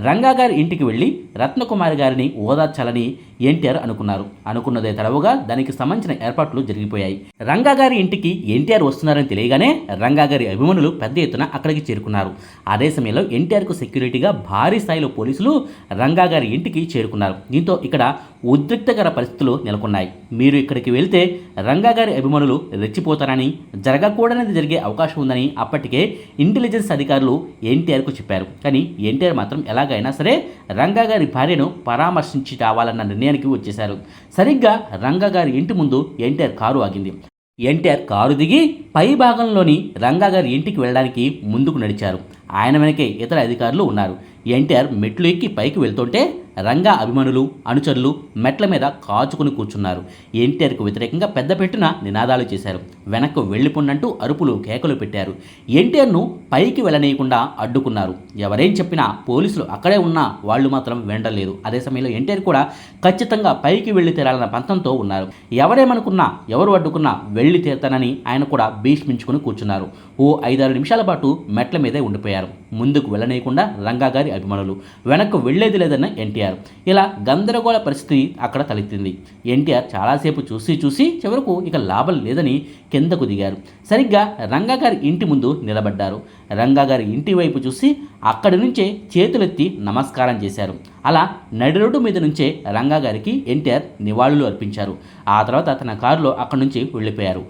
రంగా గారి ఇంటికి వెళ్ళి రత్నకుమారి గారిని ఓదార్చాలని ఎన్టీఆర్ అనుకున్నారు. అనుకున్నదే తడవుగా దానికి సంబంధించిన ఏర్పాట్లు జరిగిపోయాయి. రంగా గారి ఇంటికి ఎన్టీఆర్ వస్తున్నారని తెలియగానే రంగా గారి అభిమానులు పెద్ద ఎత్తున అక్కడికి చేరుకున్నారు. అదే సమయంలో ఎన్టీఆర్కు సెక్యూరిటీగా భారీ స్థాయిలో పోలీసులు రంగా గారి ఇంటికి చేరుకున్నారు. దీంతో ఇక్కడ ఉద్రిక్తకర పరిస్థితులు నెలకొన్నాయి. మీరు ఇక్కడికి వెళ్తే రంగా గారి అభిమానులు రెచ్చిపోతారని జరగకూడనిది జరిగే అవకాశం ఉందని అప్పటికే ఇంటెలిజెన్స్ అధికారులు ఎన్టీఆర్కు చెప్పారు. కానీ ఎన్టీఆర్ మాత్రం ఎలాగైనా సరే రంగా గారి భార్యను పరామర్శించి రావాలన్న నిర్ణయం సమయానికి వచ్చేశారు. సరిగ్గా రంగా గారి ఇంటి ముందు ఎన్టీఆర్ కారు ఆగింది. ఎన్టీఆర్ కారు దిగి పై భాగంలోని రంగా గారి ఇంటికి వెళ్ళడానికి ముందుకు నడిచారు. ఆయన వెనకే ఇతర అధికారులు ఉన్నారు. ఎన్టీఆర్ మెట్లు ఎక్కి పైకి వెళ్తుంటే రంగా అభిమానులు అనుచరులు మెట్ల మీద కాచుకుని కూర్చున్నారు. ఎన్టీఆర్కు వ్యతిరేకంగా పెద్ద పెట్టున నినాదాలు చేశారు. వెనక్కు వెళ్ళిపోండంటూ అరుపులు కేకలు పెట్టారు. ఎన్టీఆర్ను పైకి వెళ్ళనీయకుండా అడ్డుకున్నారు. ఎవరేం చెప్పినా పోలీసులు అక్కడే ఉన్నా వాళ్ళు మాత్రం వెండలేదు. అదే సమయంలో ఎన్టీఆర్ కూడా ఖచ్చితంగా పైకి వెళ్ళి తీరాలన్న పంతంతో ఉన్నారు. ఎవరేమనుకున్నా ఎవరు అడ్డుకున్నా వెళ్ళి తీరుతానని ఆయన కూడా భీష్మించుకుని కూర్చున్నారు. ఓ ఐదారు నిమిషాల పాటు మెట్ల మీదే ఉండిపోయారు. ముందుకు వెళ్ళనీయకుండా రంగా గారి అభిమానులు వెనక్కు వెళ్ళేది లేదన్న ఎన్టీఆర్. ఇలా గందరగోళ పరిస్థితి అక్కడ తలెత్తింది. ఎన్టీఆర్ చాలాసేపు చూసి చూసి చివరకు ఇక లాభం లేదని కిందకు దిగారు. సరిగ్గా రంగా గారి ఇంటి ముందు నిలబడ్డారు. రంగా గారి ఇంటి వైపు చూసి అక్కడి నుంచే చేతులెత్తి నమస్కారం చేశారు. అలా నడి రోడ్డు మీద నుంచే రంగా గారికి ఎన్టీఆర్ నివాళులు అర్పించారు. ఆ తర్వాత తన కారులో అక్కడి నుంచి వెళ్ళిపోయారు.